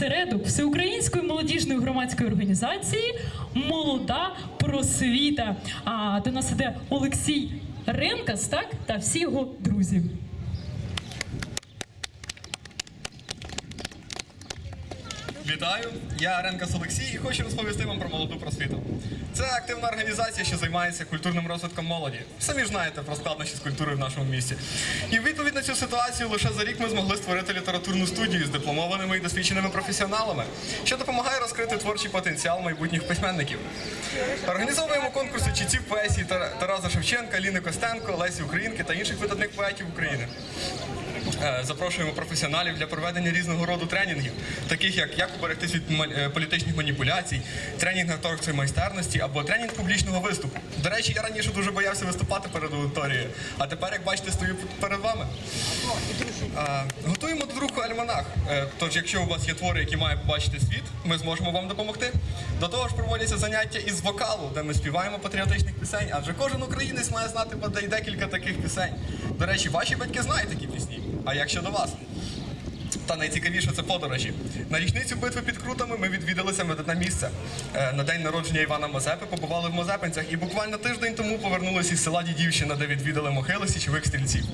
осередок всеукраїнської молодіжної громадської організації Молода просвіта. А до нас іде Олексій Ренкас, так та всі його друзі. Вітаю, я Ренкас Олексій і хочу розповісти вам про молоду просвіту. Це активна організація, що займається культурним розвитком молоді. Самі ж знаєте про складнощі з культурою в нашому місті. І відповідь на цю ситуацію лише за рік ми змогли створити літературну студію з дипломованими і досвідченими професіоналами, що допомагає розкрити творчий потенціал майбутніх письменників. Організовуємо конкурси читців поезії Тара- Тараса Шевченка, Ліни Костенко, Лесі Українки та інших видатних поетів України. Е, Запрошуємо професіоналів для проведення різного роду тренінгів, таких як як уберегтись від е, політичних маніпуляцій, тренінг акторської майстерності або тренінг публічного виступу. До речі, я раніше дуже боявся виступати перед аудиторією, а тепер, як бачите, стою перед вами. Е, Готуємо до друку альманах. Тож, якщо у вас є твори, які мають побачити світ, ми зможемо вам допомогти. До того ж проводяться заняття із вокалу, де ми співаємо патріотичних пісень, адже кожен українець має знати декілька таких пісень. До речі, ваші батьки знають такі пісні. А як щодо вас? Та найцікавіше це подорожі. На річницю битви під Крутами ми відвідалися медитне місце. Е, На день народження Івана Мазепи побували в Мазепинцях і буквально тиждень тому повернулися із села Дідівщина, де відвідали могили січових стрільців.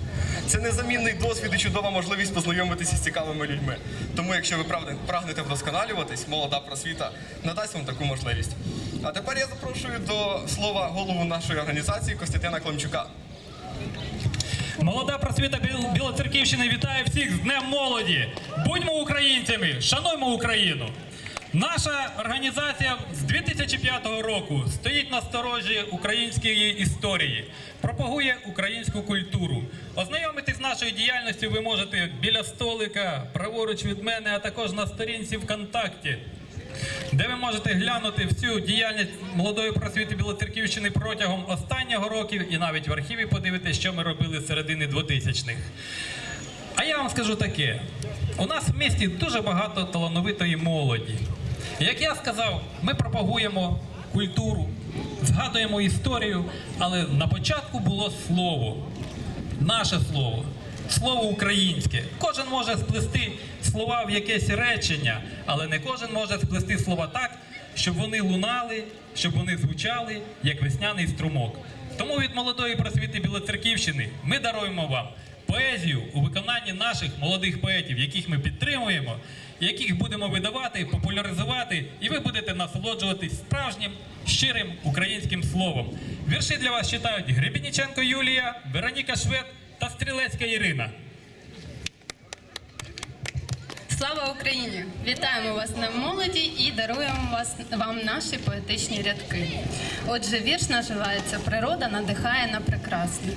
Це незамінний досвід і чудова можливість познайомитися з цікавими людьми. Тому, якщо ви прагнете вдосконалюватись, молода просвіта надасть вам таку можливість. А тепер я запрошую до слова голову нашої організації Костянтина Климчука. Молода просвіта Білоцерківщини вітає всіх з Днем молоді. Будьмо українцями, шануймо Україну. Наша організація з 2005 року стоїть на сторожі української історії, пропагує українську культуру. Ознайомитись з нашою діяльністю ви можете біля столика, праворуч від мене, а також на сторінці ВКонтакті де ви можете глянути всю діяльність молодої просвіти Білоцерківщини протягом останнього років і навіть в архіві подивитися, що ми робили з середини 2000-х. А я вам скажу таке: у нас в місті дуже багато талановитої молоді. Як я сказав, ми пропагуємо культуру, згадуємо історію, але на початку було слово наше слово, слово українське. Кожен може сплести слова в якесь речення, але не кожен може сплести слова так, щоб вони лунали, щоб вони звучали як весняний струмок. Тому від молодої просвіти Білоцерківщини ми даруємо вам поезію у виконанні наших молодих поетів, яких ми підтримуємо, яких будемо видавати, популяризувати, і ви будете насолоджуватись справжнім щирим українським словом. Вірші для вас читають Гребініченко Юлія, Вероніка Швед Стрілецька Ірина. Слава Україні! Вітаємо вас на молоді і даруємо вас вам наші поетичні рядки. Отже, вірш називається Природа надихає на прекрасне.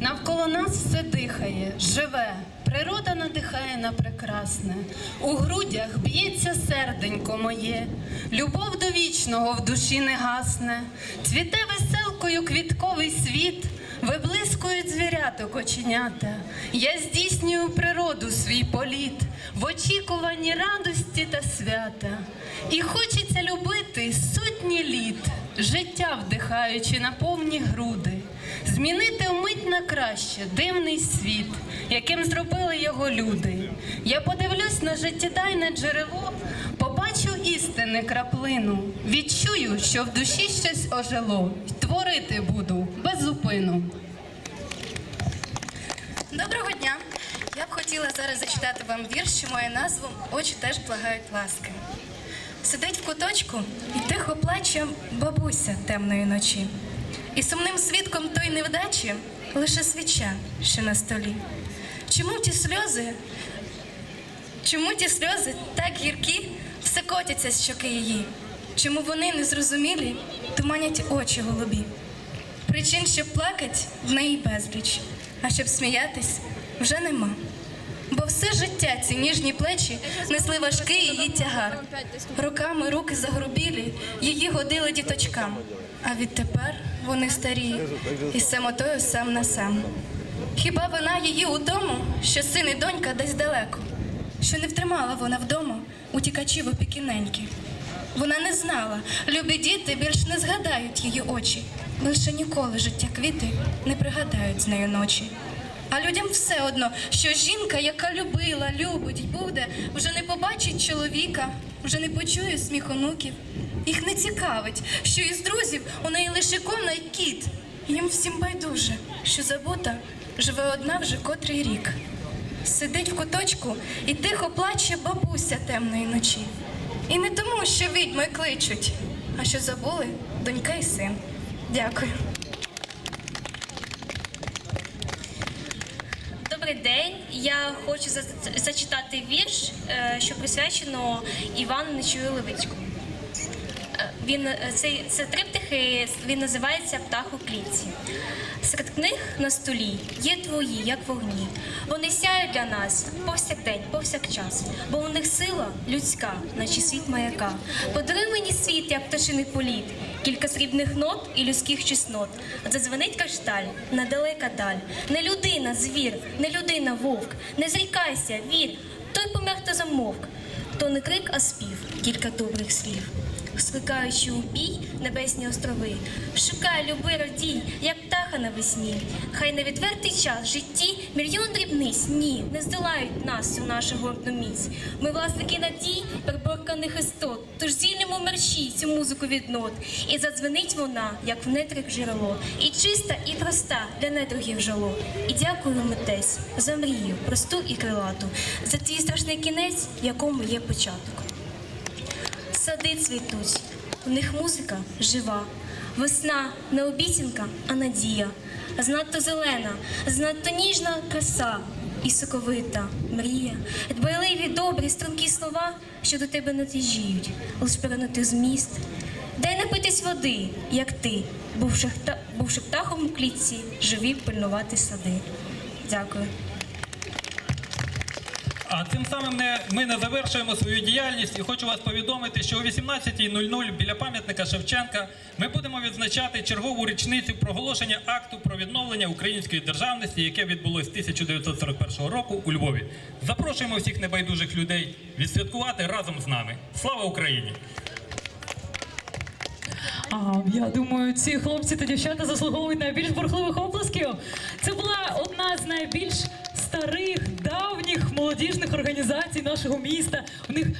Навколо нас все дихає, живе. Природа надихає на прекрасне. У грудях б'ється серденько моє, любов до вічного в душі не гасне, цвіте веселкою квітковий світ. Виблискують звіряток оченята. Я здійснюю природу свій політ в очікуванні радості та свята. І хочеться любити сотні літ, життя вдихаючи на повні груди, змінити вмить на краще дивний світ, яким зробили його люди. Я подивлюсь на життєдайне джерело, істини краплину, відчую, що в душі щось ожило, й творити буду без зупину. Доброго дня! Я б хотіла зараз зачитати вам вірш, що має назву Очі теж благають ласки. Сидить в куточку і тихо плаче бабуся темної ночі. І сумним свідком той невдачі лише свіча, що на столі. Чому ті сльози? Чому ті сльози так гіркі, все котяться з щоки її? Чому вони незрозумілі, туманять очі голубі? Причин, щоб плакать, в неї безліч, а щоб сміятись вже нема. Бо все життя ці ніжні плечі несли важкий її тягар. Руками руки загрубілі, її годили діточкам. А відтепер вони старі, і самотою сам на сам. Хіба вина її у тому, що син і донька десь далеко, що не втримала вона вдома утікачів опікіненьки. Вона не знала, любі діти більш не згадають її очі, лише ніколи життя квіти не пригадають з нею ночі. А людям все одно, що жінка, яка любила, любить, буде, вже не побачить чоловіка, вже не почує сміх онуків. Їх не цікавить, що із друзів у неї лише кона й кіт. Їм всім байдуже, що забута живе одна вже котрий рік. Сидить в куточку і тихо плаче бабуся темної ночі. І не тому, що відьми кличуть, а що забули донька і син. Дякую. Добрий день. Я хочу за- зачитати вірш, е, що присвячено Івану Нечую Левицьку. Е, Він е, цей це триптихи, він називається Птах у клітці. Серед книг на столі є твої, як вогні. Вони сяють для нас повсякдень, повсякчас, бо у них сила людська, наче світ маяка. Подаруй мені світ, як пташиний політ, кілька срібних нот і людських чеснот. Задзвонить кашталь, недалека даль. Не людина, звір, не людина, вовк. Не зрікайся, вір, той помер, хто замовк. То не крик, а спів, кілька добрих слів. Скликаючи у бій небесні острови, шукай люби радій, як птаха навесні. Хай на відвертий час житті мільйон дрібниць, ні, не здолають нас у нашу гордну міць. Ми власники надій, приборканих істот, тож зільнемо мерщій цю музику від нот. І задзвенить вона, як в нетрих джерело, і чиста, і проста для недругів жало. І дякую, митець, за мрію, просту і крилату, за твій страшний кінець, в якому є початок. Сади цвітуть, в них музика жива. Весна не обіцянка, а надія. Знадто зелена, знадто ніжна краса і соковита мрія. Дбайливі, добрі, стрункі слова, що до тебе не тяжіють, лиш перенути зміст. Дай напитись води, як ти, хта- бувши птахом у клітці, живі пильнувати сади. Дякую. А цим самим не, ми не завершуємо свою діяльність і хочу вас повідомити, що о 18.00 біля пам'ятника Шевченка ми будемо відзначати чергову річницю проголошення акту про відновлення української державності, яке відбулось 1941 року у Львові. Запрошуємо всіх небайдужих людей відсвяткувати разом з нами. Слава Україні! А я думаю, ці хлопці та дівчата заслуговують найбільш бурхливих оплесків. Це була одна з найбільш старих, давніх молодіжних організацій нашого міста. У них